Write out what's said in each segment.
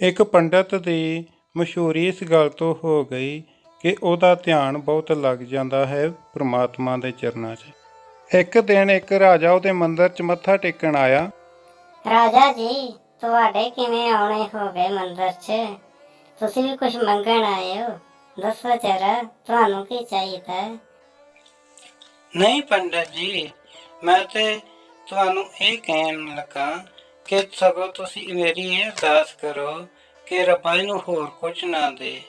ਇੱਕ ਪੰਡਤ ਦੀ ਮਸ਼ਹੂਰੀ ਇਸ ਗੱਲ ਤੋਂ ਹੋ ਗਈ ਕਿ ਉਹਦਾ ਧਿਆਨ ਬਹੁਤ ਲੱਗ ਜਾਂਦਾ ਹੈ ਪ੍ਰਮਾਤਮਾ ਦੇ ਚਰਨਾਂ 'ਚ। ਇੱਕ ਦਿਨ ਇੱਕ ਰਾਜਾ ਉਹਦੇ ਮੰਦਿਰ 'ਚ ਮੱਥਾ ਟੇਕਣ ਆਇਆ। ਰਾਜਾ ਜੀ ਤੁਹਾਡੇ ਕਿਵੇਂ ਆਉਣੇ ਹੋ ਗਏ ਮੰਦਰ 'ਚ? ਤੁਸੀਂ ਵੀ ਕੁਝ ਮੰਗਣ ਆਏ ਹੋ। ਦੱਸੋ ਜਰਾ ਤੁਹਾਨੂੰ ਕੀ ਚਾਹੀਦਾ? ਹੈ ਨਹੀਂ ਪੰਡਤ ਜੀ ਮੈਂ ਤੇ ਤੁਹਾਨੂੰ ਇਹ ਕਹਿਣ ਲੱਗਾ ਕਿ ਸਗੋਂ ਤੁਸੀਂ ਮੇਰੀ ਇਹ ਅਰਦਾਸ ਕਰੋ ਕਿ ਰੱਬਾ ਇਹਨੂੰ ਹੋਰ ਕੁਝ ਨਾ ਦੇ।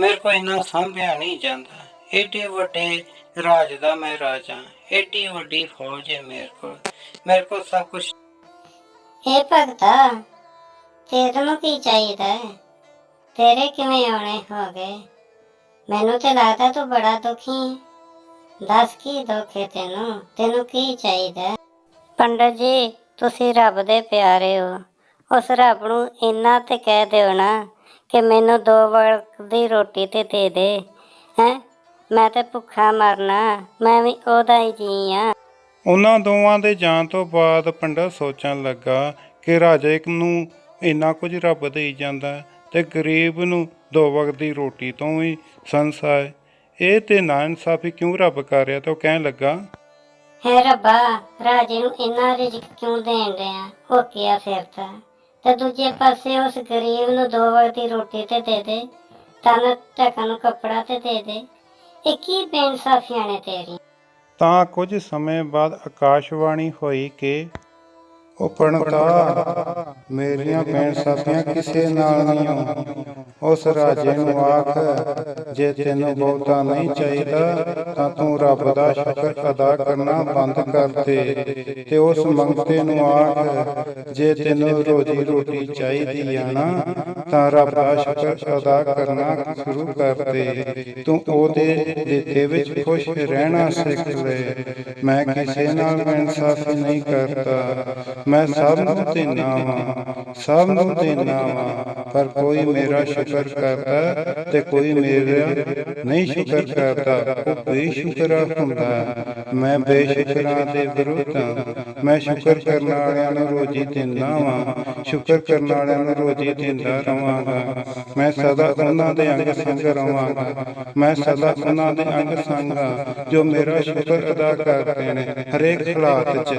ਮੇਰੇ ਕੋਲ ਇਹਨਾਂ ਸੰਭਿਆ ਨਹੀਂ ਜਾਂਦਾ। ਏਡੇ ਵੱਡੇ ਰਾਜ ਦਾ ਮੈਂ ਰਾਜਾ। ਏਡੀ ਵੱਡੀ ਫੌਜ ਹੈ ਮੇਰੇ ਕੋਲ। ਮੇਰੇ ਕੋਲ ਸਭ ਕੁਝ ਇਹ ਭਗਤਾ ਤੈਨੂੰ ਕੀ ਚਾਹੀਦਾ ਹੈ? ਤੇਰੇ ਕਿਵੇਂ ਆਉਣੇ ਹੋ ਗਏ? ਮੈਨੂੰ ਤੇ ਲੱਗਦਾ ਤੂੰ ਬੜਾ ਦੁਖੀ ਹੈ। ਦੱਸ ਕੀ ਦੁੱਖ ਹੈ ਤੈਨੂੰ? ਤੈਨੂੰ ਕੀ ਚਾਹੀਦਾ ਹੈ? ਪੰਡਤ ਜੀ ਤੁਸੀਂ ਰੱਬ ਦੇ ਪਿਆਰੇ ਹੋ। ਉਸ ਰੱਬ ਨੂੰ ਇੰਨਾ ਤੇ ਕਹਿ ਦਿਓ ਨਾ ਕਿ ਮੈਨੂੰ ਦੋ ਵਕਤ ਦੀ ਰੋਟੀ ਤੇ ਦੇ ਦੇ। ਹੈ? ਮੈਂ ਤੇ ਭੁੱਖਾ ਮਰਨਾ, ਮੈਂ ਵੀ ਉਹਦਾ ਹੀ ਜੀ ਆ। ਉਹਨਾਂ ਦੋਵਾਂ ਦੇ ਜਾਣ ਤੋਂ ਬਾਅਦ ਪੰਡਤ ਸੋਚਣ ਲੱਗਾ ਕਿ ਰਾਜੇ ਨੂੰ ਇੰਨਾ ਕੁਝ ਰੱਬ ਦੇਈ ਜਾਂਦਾ ਤੇ ਗਰੀਬ ਨੂੰ ਦੋ ਵਕਤ ਦੀ ਰੋਟੀ ਤੋਂ ਵੀ ਸੰਸਾ ਹੈ ਇਹ ਤੇ ਨਾ ਇਨਸਾਫੀ ਕਿਉਂ ਰੱਬ ਕਰ ਰਿਹਾ ਤਾਂ ਉਹ ਕਹਿਣ ਲੱਗਾ? ਹੈ ਰੱਬਾ, ਰਾਜੇ ਨੂੰ ਇੰਨਾ ਰਿਜ਼ਕ ਕਿਉਂ ਦੇਣ ਰਿਹਾ ਉਹ ਫਿਰਦਾ ਤੇ ਦੂਜੇ ਪਾਸੇ ਉਸ ਗਰੀਬ ਨੂੰ ਦੋ ਵਕਤ ਦੀ ਰੋਟੀ ਤੇ ਦੇ ਦੇ ਤਨ ਢੱਕਣ ਨੂੰ ਕੱਪੜਾ ਤੇ ਦੇ ਦੇ। ਇਹ ਕੀ ਬੇਇਨਸਾਫੀਆਂ ਨੇ ਤੇਰੀ ਤਾਂ ਕੁਝ ਸਮੇਂ ਬਾਅਦ ਆਕਾਸ਼ਵਾਣੀ ਹੋਈ ਕਿ ਉਹ ਪਣਤਾ ਮੇਰੀਆਂ ਭੈਣ ਸਾਥੀਆਂ ਕਿਸੇ ਨਾਲ ਨਹੀਂ ਉਸ ਰਾਜੇ ਨੂੰ ਆਖ, ਜੇ ਤੈਨੂੰ ਬਹੁਤਾ ਨਹੀਂ ਚਾਹੀਦਾ, ਤਾਂ ਤੂੰ ਰੱਬ ਦਾ ਸ਼ੁਕਰ ਅਦਾ ਕਰਨਾ ਬੰਦ ਕਰ ਦੇ। ਤੇ ਉਸ ਮੰਗਤੇ ਨੂੰ ਆਖ, ਜੇ ਤੈਨੂੰ ਰੋਜੀ ਰੋਟੀ ਚਾਹੀਦੀ ਆ ਨਾ, ਤਾਂ ਰੱਬ ਦਾ ਸ਼ੁਕਰ ਅਦਾ ਕਰਨਾ ਸ਼ੁਰੂ ਕਰ ਦੇ। ਤੂੰ ਉਹਦੇ ਦਿੱਤੇ ਵਿੱਚ ਖੁਸ਼ ਰਹਿਣਾ ਸਿੱਖ ਲੈ। ਮੈਂ ਕਿਸੇ ਨਾਲ ਇਨਸਾਫ ਨਹੀਂ ਕਰਦਾ। ਮੈਂ ਸਭ ਨੂੰ ਦੇਣਾ ਵਾਂ ਸਭ ਨੂੰ ਦੇਣਾ ਵਾਂ ਪਰ ਕੋਈ ਮੇਰਾ ਸ਼ੁਕਰ ਕਰਦਾ ਤੇ ਕੋਈ ਮੇਰਾ ਨਹੀਂ ਸ਼ੁਕਰ ਕਰਦਾ। ਉਹ ਬੇਸ਼ੁਕਰਾ ਹੁੰਦਾ ਮੈਂ ਬੇਸ਼ੁਕਰਾਂ ਦੇ ਵਿਰੁੱਧ ਹਾਂ। ਮੈਂ ਸ਼ੁਕਰ ਕਰਨ ਵਾਲਿਆਂ ਨੂੰ ਰੋਜੀ ਦਿੰਦਾ ਵਾਂ। ਸ਼ੁਕਰ ਕਰਨ ਵਾਲਿਆਂ ਨੂੰ ਰੋਜੀ ਦਿੰਦਾ ਰਵਾਂਗਾ ਮੈਂ ਸਦਾ ਉਹਨਾਂ ਦੇ ਅੰਗ ਸੰਗ ਰਵਾਂਗਾ ਮੈਂ ਸਦਾ ਉਹਨਾਂ ਦੇ ਅੰਗ ਸੰਗ ਹਾਂ ਜੋ ਮੇਰਾ ਸ਼ੁਕਰ ਅਦਾ ਕਰਦੇ ਨੇ ਹਰੇਕ ਹਾਲਾਤ 'ਚ।